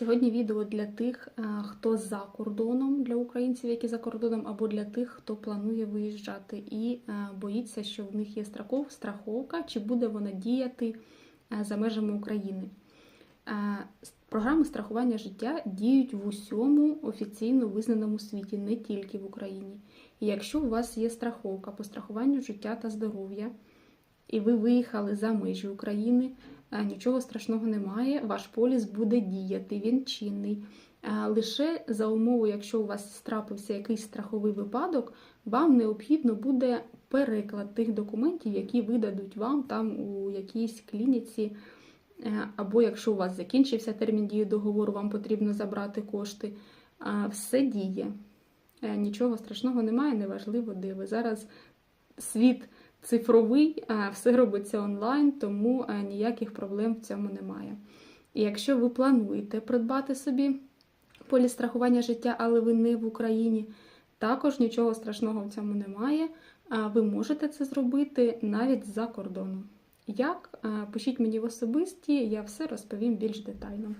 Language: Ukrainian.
Сьогодні відео для тих, е, хто за кордоном, для українців, які за кордоном, або для тих, хто планує виїжджати і е, боїться, що в них є страхов, страховка, чи буде вона діяти е, за межами України. Програми страхування життя діють в усьому офіційно визнаному світі, не тільки в Україні. І якщо у вас є страховка по страхуванню життя та здоров'я, і ви виїхали за межі України, нічого страшного немає, ваш поліс буде діяти, він чинний. Е, Лише за умовою, якщо у вас трапився якийсь страховий випадок, вам необхідно буде переклад тих документів, які видадуть вам там у якійсь клініці. Е, Або якщо у вас закінчився термін дії договору, вам потрібно забрати кошти. Е, Все діє. Е, Нічого страшного немає, неважливо, де ви зараз світ цифровий, все робиться онлайн, тому ніяких проблем в цьому немає. І якщо ви плануєте придбати собі поліс страхування життя, але ви не в Україні, також нічого страшного в цьому немає. Ви можете це зробити навіть за кордоном. Як? Пишіть мені в особисті, я все розповім більш детально.